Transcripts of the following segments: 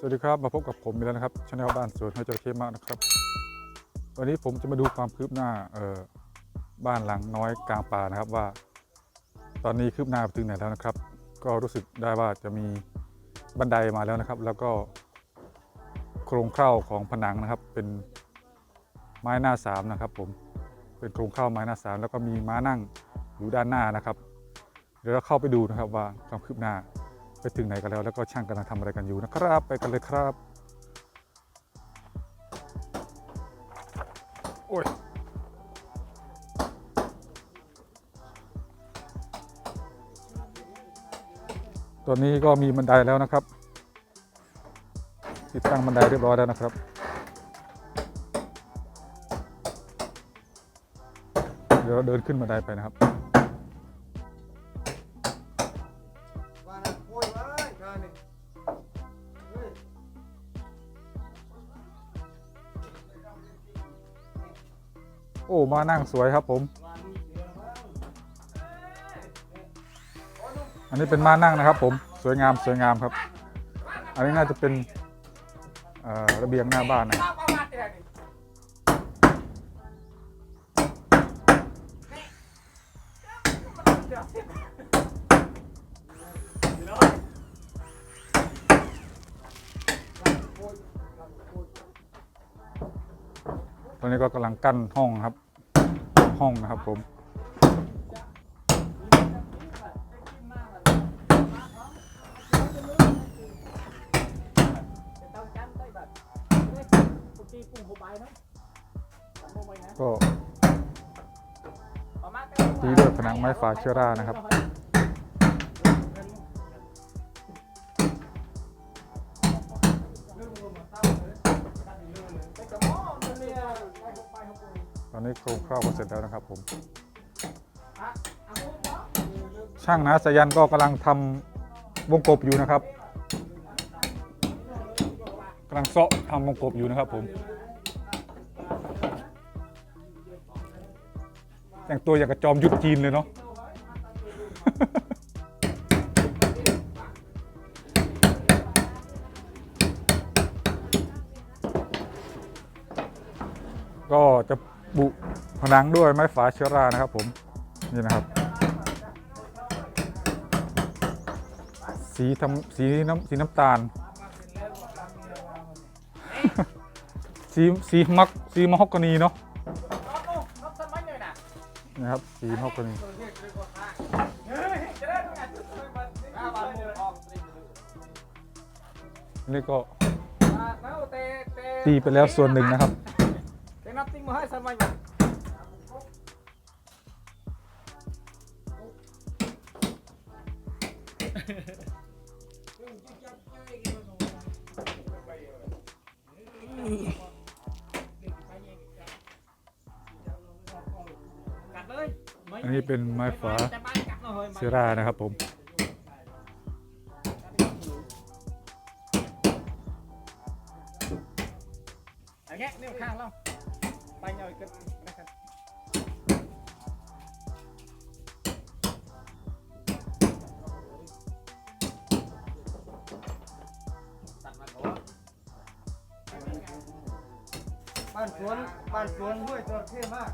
สวัสดีครับมาพบกับผมอีกแล้วนะครับชาแนลบ้านสวนห้จระเข้มากนะครับ วันนี้ผมจะมาดูความคืบหน้าเออบ้านหลังน้อยกลางป่านะครับว่า ตอนนี้คืบหน้าไปถึงไหนแล้วนะครับ ก็รู้สึกได้ว่าจะมีบันไดมาแล้วนะครับ แล้วก็โครงเข้าของผนังนะครับ เป็นไม้หน้าสามนะครับ ผมเป็นโครงเข้าไม้หน้าสามแล้วก็มีม้านั่งอยู่ด้านหน้านะครับ เดี๋ยวเราเข้าไปดูนะครับว่าความคืบหน้า ไปถึงไหนกันแล้วแล้วก็ช่างกำลังทำอะไรกันอยู่นะครับ ไปกันเลยครับ โอ้ยตอนนี้ก็มีบันไดแล้วนะครับ ติดตั้งบันไดเรียบร้อยแล้วนะครับเดี๋ยวเราเดินขึ้นบันไดไปนะครับ มานั่งสวยครับผม อันนี้เป็นม้านั่งนะครับผมสวยงามสวยงามครับ อันนี้น่าจะเป็นระเบียงหน้าบ้านนะตอนนี้ก็กำลังกั้นห้องครับ ห้องนะครับผม ก็ตีด้วยผนังไม้ฝาเชื้อรานะครับ อนนี้โครงคร่าวก็เสร็จแล้วนะครับผม ช่างนะสยันก็กำลังทำวงกบอยู่นะครับกำลังเซาะทำวงกบอยู่นะครับผมแต่งตัวอย่างกระจอมยุทธจีนเลยเนาะ ผนังด้วยไม้ฝาเชื้อรานะครับผม นี่นะครับ สีทำสีน้ำสีน้ำตาล สีสีมักสีมะฮอกกานีเนาะนะครับสีมะฮอกกานีนี่ก็ตีไปแล้วส่วนหนึ่งนะครับ อันนี้เป็นไม้ฝาเชื้อรานะครับผม บ้านสวนห้วยจระเข้มาก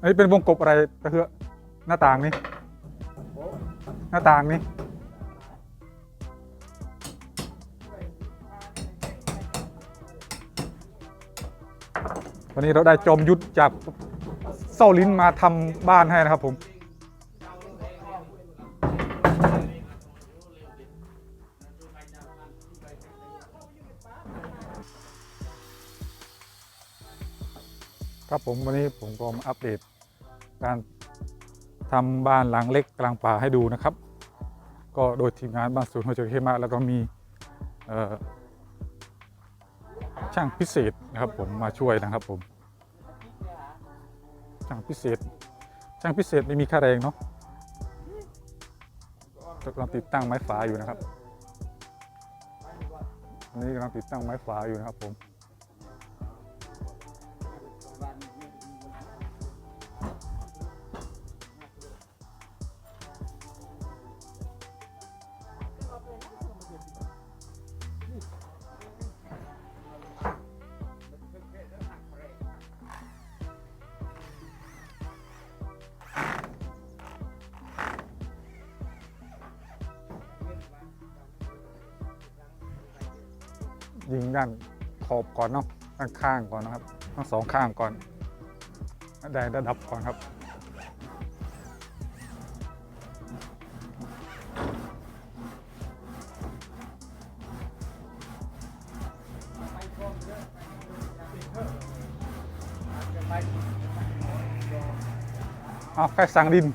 อันนี้เป็นวงกบอะไรตะเคือหน้าต่างนี่หน้าต่างนี่วันนี้เราได้จอมยุทธจากเส้าลิ้นมาทำบ้านให้นะครับผม ผมวันนี้ผมก็มาอัปเดต การทำบ้านหลังเล็กกลางป่าให้ดูนะครับ ก็โดยทีมงานบ้านสวนหัวใจเข้มาแล้วก็มีช่างพิเศษนะครับผมมาช่วยนะครับผมช่างพิเศษช่างพิเศษไม่มีค่าแรงเนาะกำลังติดตั้งไม้ฝาอยู่นะครับ อันนี้กำลังติดตั้งไม้ฝาอยู่นะครับผม ยิงด้านขอบก่อนเนาะด้านข้างก่อนนะครับ ทั้งสองข้างก่อนได้ระดับก่อนครับเอาใครสั่งดิน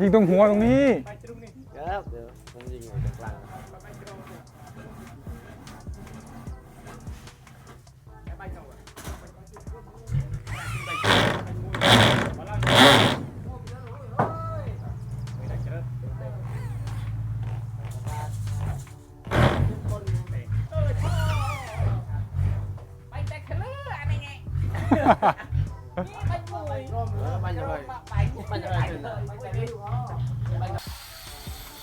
ยิงตรงหัวตรงนี้ครับ มันจะไปมันจะไปถึง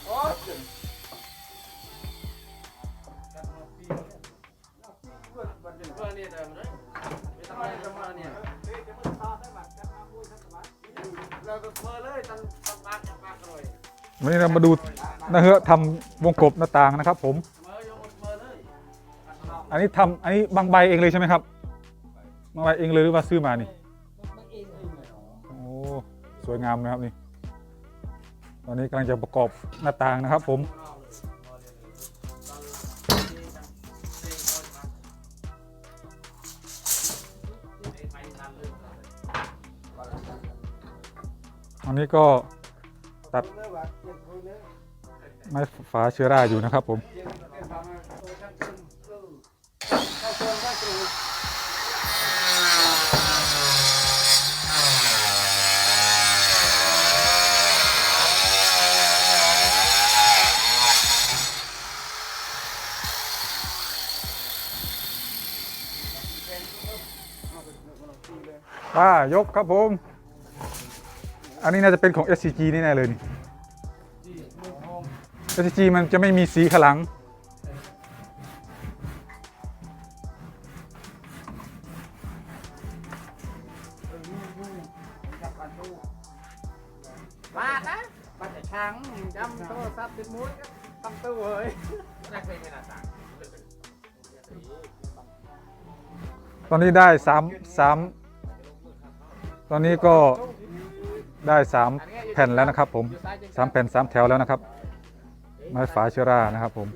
โอ้ยเนี่ยแต่ไม่ต้องอะไรต้องมาเนี่ยเราก็เพอเลยตั้งตั้งมากตั้ากเลยวันนี้เรามาดูนะเฮะทำวงกบหน้าต่างนะครับ ผม อันนี้ทำอันนี้บางใบเองเลยใช่ไหมครับบางใบเองเลยหรือว่าซื้อมานี่ สวยงามนะครับนี่ ตอนนี้กำลังจะประกอบหน้าต่างนะครับ ผมอันนี้ก็ตัดเนื้อหวานเจ็บคนเนื้อไม้ฝาเชื้อราอยู่นะครับผม ป้ายกครับผม อันนี้น่าจะเป็นของ SCG นี่แน่เลยนี่ SCG มันจะไม่มีสีขางหลังมานะมาแต่ช้างจำโทรศัพท์ติดมุ้ยก็ตั้งตู้เฮ้ยนักเพลงไม่น่าต่างตอนนี้ได้สามสาม ตอนนี้ก็ได้สามแผ่นแล้วนะครับผมสามแผ่นสามแถวแล้วนะครับ ไม้ฝาเชื้อรานะครับผม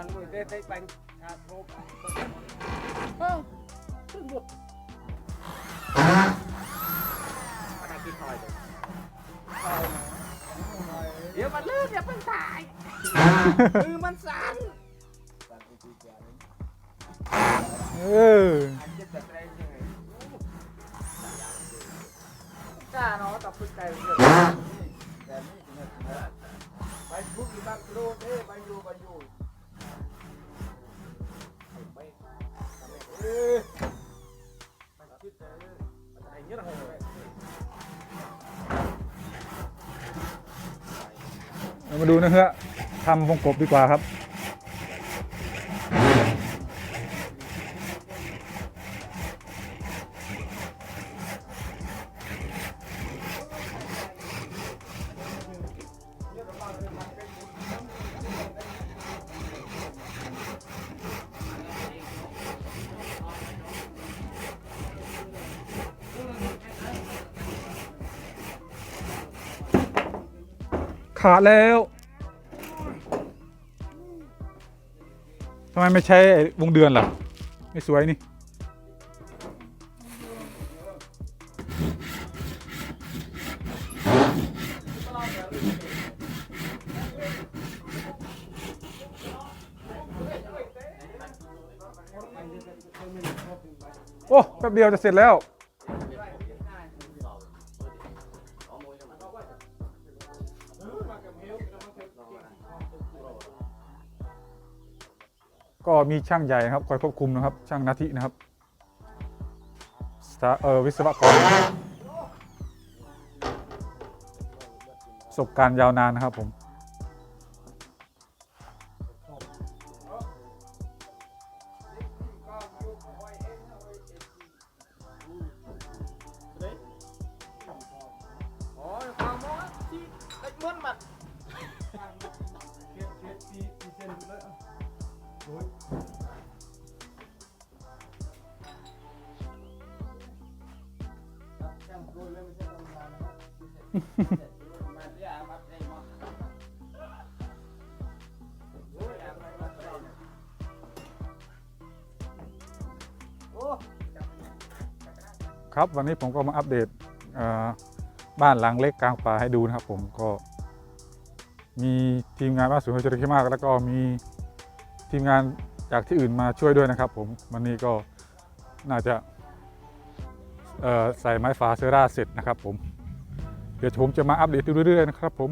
บางมือเต้เต้ไปขาดโรคเออขึ้นหมดมันกินถอยเลย นะฮะทำวงกบดีกว่าครับ ขาดแล้วำไมไม่ใช้วงเดือนล่ะ ไม่สวยนี่ โอ้แป๊บเดียวจะเสร็จแล้ว ก็มีช่างใหญ่ครับคอยควบคุมนะครับ ช่างนาทีนะครับเออวิศวกรประสบการณ์ยาวนานนะครับผม ครับวันนี้ผมก็มาอัปเดตบ้านหลังเล็กกลางป่าให้ดูนะครับผมก็มีทีมงานบ้านสวนจระเข้มากแล้วก็มี ทีมงานจากที่อื่นมาช่วยด้วยนะครับผมวันนี้ก็น่าจะใส่ไม้ฟ้าเซราเสร็จนะครับผมเดี๋ยวผมจะมาอัปเดตเรื่อยๆนะครับผม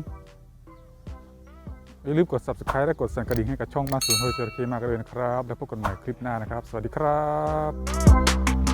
อย่าลืมกด subscribe และกดสั่นกระดิ่งให้กับช่องบ้านสวนจระเข้มากกันเลยนะครับ แล้วพบกันใหม่คลิปหน้านะครับ สวัสดีครับ